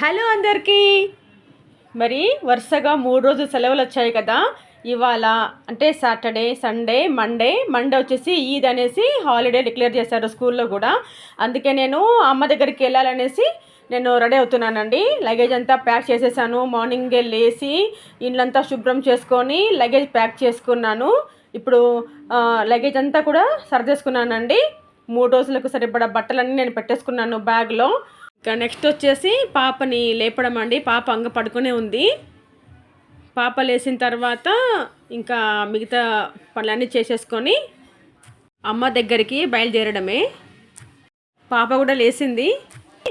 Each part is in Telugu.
హలో అందరికీ. మరి వరుసగా మూడు రోజులు సెలవులు వచ్చాయి కదా. ఇవాళ అంటే సాటర్డే సండే మండే మండే వచ్చేసి ఈద్ అనేసి హాలిడే డిక్లేర్ చేశారు స్కూల్లో కూడా. అందుకే నేను అమ్మ దగ్గరికి వెళ్ళాలనేసి నేను రెడీ అవుతున్నానండి. లగేజ్ అంతా ప్యాక్ చేసేసాను. మార్నింగే లేచి ఇండ్లంతా శుభ్రం చేసుకొని లగేజ్ ప్యాక్ చేసుకున్నాను. ఇప్పుడు లగేజ్ అంతా కూడా సర్దేసుకున్నానండి. మూడు రోజులకు సరిపడా బట్టలన్నీ నేను పెట్టేసుకున్నాను బ్యాగ్లో. ఇంకా నెక్స్ట్ వచ్చేసి పాపని లేపడం అండి. పాప అంగ పడుకునే ఉంది. పాప లేచిన తర్వాత ఇంకా మిగతా పనులన్నీ చేసేసుకొని అమ్మ దగ్గరికి బయలుదేరడమే. పాప కూడా లేచింది.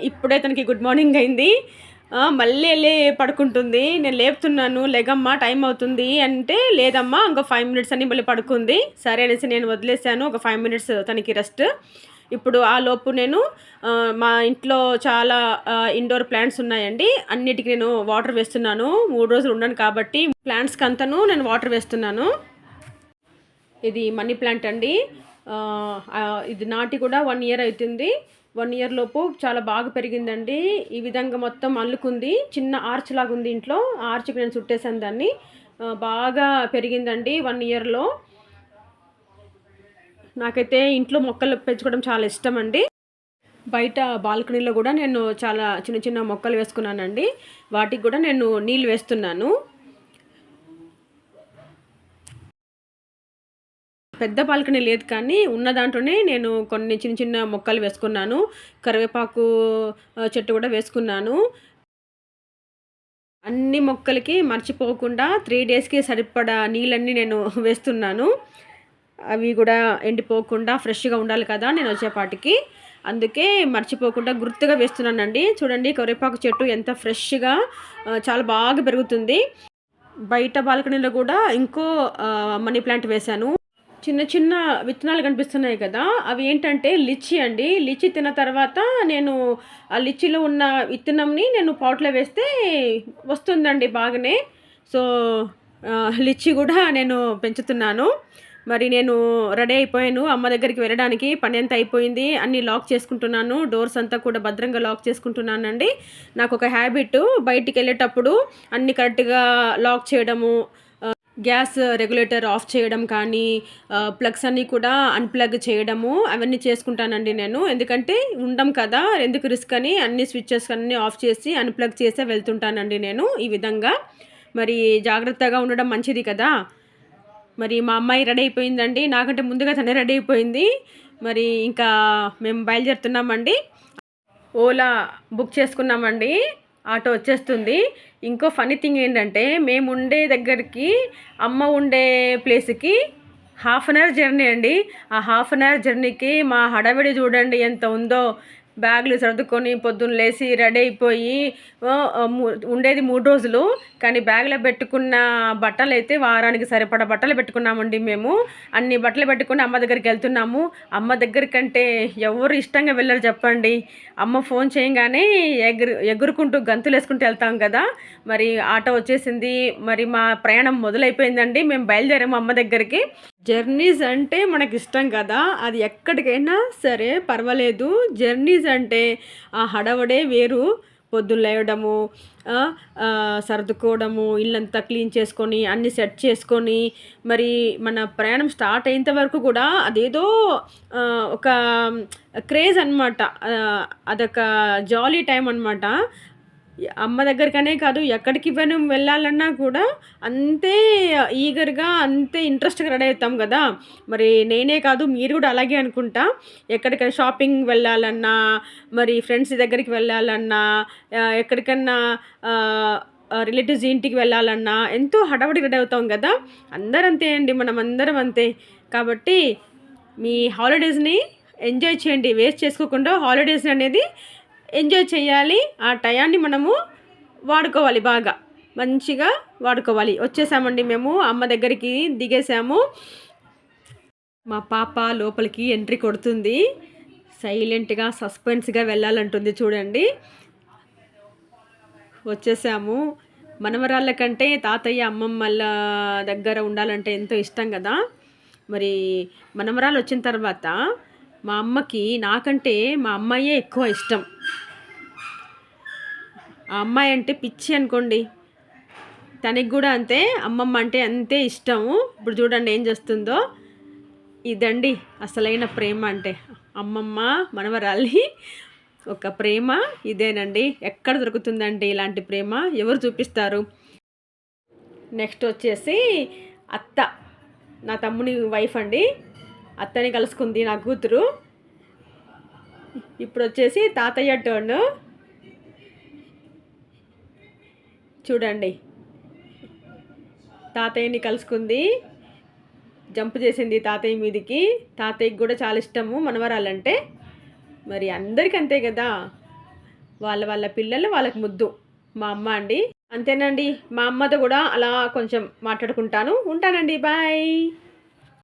ఇప్పుడే తనకి గుడ్ మార్నింగ్ అయింది. మళ్ళీ వెళ్ళి పడుకుంటుంది. నేను లేపుతున్నాను లేగమ్మా టైం అవుతుంది అంటే లేదమ్మా ఇంకో ఫైవ్ మినిట్స్ అని మళ్ళీ పడుకుంది. సరే అనేసి నేను వదిలేసాను ఒక ఫైవ్ మినిట్స్ తనకి రెస్ట్ ఇప్పుడు ఆ లోపు నేను మా ఇంట్లో చాలా ఇండోర్ ప్లాంట్స్ ఉన్నాయండి. అన్నిటికీ నేను వాటర్ వేస్తున్నాను. మూడు రోజులు ఉన్నాను కాబట్టి ప్లాంట్స్కి అంతను నేను వాటర్ వేస్తున్నాను. ఇది మనీ ప్లాంట్ అండి. ఇది నాటి కూడా వన్ ఇయర్ అవుతుంది వన్ ఇయర్ లోపు చాలా బాగా పెరిగిందండి. ఈ విధంగా మొత్తం అల్లుకుంది. చిన్న ఆర్చ్ లాగా ఉంది ఇంట్లో ఆర్చ్కి నేను చుట్టేసాను దాన్ని. బాగా పెరిగిందండి వన్ ఇయర్లో నాకైతే ఇంట్లో మొక్కలు పెంచుకోవడం చాలా ఇష్టం అండి బయట బాల్కనీలో కూడా నేను చాలా చిన్న చిన్న మొక్కలు వేసుకున్నానండి. వాటికి కూడా నేను నీళ్ళు వేస్తున్నాను. పెద్ద బాల్కనీ లేదు కానీ ఉన్న దాంట్లోనే నేను కొన్ని చిన్న చిన్న మొక్కలు వేసుకున్నాను. కరివేపాకు చెట్టు కూడా వేసుకున్నాను. అన్ని మొక్కలకి మర్చిపోకుండా త్రీ డేస్కి సరిపడా నీళ్ళన్నీ నేను వేస్తున్నాను. అవి కూడా ఎండిపోకుండా ఫ్రెష్గా ఉండాలి కదా నేను వచ్చేపాటికి. అందుకే మర్చిపోకుండా గుర్తుగా వేస్తున్నానండి. చూడండి కరివేపాకు చెట్టు ఎంత ఫ్రెష్గా చాలా బాగా పెరుగుతుంది. బయట బాల్కనీలో కూడా ఇంకో మనీ ప్లాంట్ వేశాను. చిన్న చిన్న విత్తనాలు కనిపిస్తున్నాయి కదా అవి ఏంటంటే లిచ్చి అండి. లిచ్చి తిన్న తర్వాత నేను ఆ లిచ్చిలో ఉన్న విత్తనంని నేను పాట్లో వేస్తే వస్తుందండి బాగానే. సో లిచ్చి కూడా నేను పెంచుతున్నాను. మరి నేను రెడీ అయిపోయాను. అమ్మ దగ్గరికి వెళ్ళడానికి పని అంతా అయిపోయింది. అన్నీ లాక్ చేసుకుంటున్నాను. డోర్స్ అంతా కూడా భద్రంగా లాక్ చేసుకుంటున్నానండి. నాకు ఒక హ్యాబిట్ బయటికి వెళ్ళేటప్పుడు అన్నీ కరెక్ట్గా లాక్ చేయడము గ్యాస్ రెగ్యులేటర్ ఆఫ్ చేయడం కానీ ప్లగ్స్ అన్నీ కూడా అన్ప్లగ్ చేయడము అవన్నీ చేసుకుంటానండి నేను. ఎందుకంటే ఉండం కదా ఎందుకు రిస్క్ అని అన్ని స్విచ్చెస్ అన్నీ ఆఫ్ చేసి అన్ప్లగ్ చేసే వెళ్తుంటానండి నేను ఈ విధంగా. మరి జాగ్రత్తగా ఉండడం మంచిది కదా. మరి మా అమ్మాయి రెడీ అయిపోయిందండి. నాకంటే ముందుగా తనే రెడీ అయిపోయింది. మరి ఇంకా మేము బయలుదేరుతున్నామండి. ఓలా బుక్ చేసుకున్నామండి. ఆటో వచ్చేస్తుంది. ఇంకో ఫనీ థింగ్ ఏంటంటే మేము ఉండే దగ్గరికి అమ్మ ఉండే ప్లేస్కి హాఫ్ అన్ అవర్ జర్నీ అండి. ఆ హాఫ్ అన్ అవర్ జర్నీకి మా హడావిడి చూడండి ఎంత ఉందో. బ్యాగులు సర్దుకొని పొద్దున్న లేచి రెడీ అయిపోయి ఉండేది మూడు రోజులు. కానీ బ్యాగ్లో పెట్టుకున్న బట్టలు అయితే వారానికి సరిపడా బట్టలు పెట్టుకున్నామండి మేము. అన్ని బట్టలు పెట్టుకుని అమ్మ దగ్గరికి వెళ్తున్నాము. అమ్మ దగ్గరికంటే ఎవరు ఇష్టంగా వెళ్ళరు చెప్పండి. అమ్మ ఫోన్ చేయగానే ఎగురు ఎగురుకుంటూ గంతులు వేసుకుంటూ వెళ్తాం కదా. మరి ఆటో వచ్చేసింది. మరి మా ప్రయాణం మొదలైపోయిందండి. మేము బయలుదేరాము అమ్మ దగ్గరికి. జర్నీస్ అంటే మనకి ఇష్టం కదా. అది ఎక్కడికైనా సరే పర్వాలేదు. జర్నీస్ అంటే ఆ హడవడే వేరు. పొద్దున్న లేవడము సర్దుకోవడము ఇల్లంతా క్లీన్ చేసుకొని అన్ని సెట్ చేసుకొని మరి మన ప్రయాణం స్టార్ట్ అయ్యేంత వరకు కూడా అదేదో ఒక క్రేజ్ అనమాట అదొక జాలీ టైం అనమాట అమ్మ దగ్గరికనే కాదు ఎక్కడికి మనం వెళ్ళాలన్నా కూడా అంతే ఈగర్గా అంతే ఇంట్రెస్ట్గా రెడీ అవుతాం కదా. మరి నేనే కాదు మీరు కూడా అలాగే అనుకుంటా. ఎక్కడికైనా షాపింగ్ వెళ్ళాలన్నా మరి ఫ్రెండ్స్ దగ్గరికి వెళ్ళాలన్నా ఎక్కడికన్నా రిలేటివ్స్ ఇంటికి వెళ్ళాలన్నా ఎంతో హడావుడి రెడీ అవుతాం కదా. అందరూ అంతే అండి మనం అందరం అంతే. కాబట్టి మీ హాలిడేస్ని ఎంజాయ్ చేయండి వేస్ట్ చేసుకోకుండా హాలిడేస్ అనేది ఎంజాయ్ చేయాలి. ఆ టయాన్ని మనము వాడుకోవాలి బాగా. మంచిగా వాడుకోవాలి. వచ్చేసామండి మేము అమ్మ దగ్గరికి దిగేసాము. మా పాప లోపలికి ఎంట్రీ కొడుతుంది. సైలెంట్గా సస్పెన్స్గా వెళ్ళాలంటుంది చూడండి. వచ్చేసాము. మనవరాళ్ళ కంటే తాతయ్య అమ్మమ్మల దగ్గర ఉండాలంటే ఎంతో ఇష్టం కదా. మరి మనవరాలు వచ్చిన తర్వాత మా అమ్మకి నాకంటే మా అమ్మాయే ఎక్కువ ఇష్టం. ఆ అమ్మాయి అంటే పిచ్చి అనుకోండి. తనకి కూడా అంతే అమ్మమ్మ అంటే అంతే ఇష్టము. ఇప్పుడు చూడండి ఏం చేస్తుందో. ఇదండి అసలైన ప్రేమ అంటే. అమ్మమ్మ మనవరాలి ఒక ప్రేమ ఇదేనండి. ఎక్కడ దొరుకుతుందండి ఇలాంటి ప్రేమ? ఎవరు చూపిస్తారు? నెక్స్ట్ వచ్చేసి అత్త. నా తమ్ముని వైఫ్ అండి. అత్తని కలుసుకుంది నా కూతురు. ఇప్పుడు వచ్చేసి తాతయ్య టర్న్ చూడండి. తాతయ్యని కలుసుకుంది. జంప్ చేసింది తాతయ్య మీదికి. తాతయ్యకి కూడా చాలా ఇష్టము మనవరాలంటే. మరి అందరికీ అంతే కదా. వాళ్ళ వాళ్ళ పిల్లలు వాళ్ళకి ముద్దు. మా అమ్మ అండి. అంతేనండి. మా అమ్మతో కూడా అలా కొంచెం మాట్లాడుకుంటాను. ఉంటానండి. బాయ్.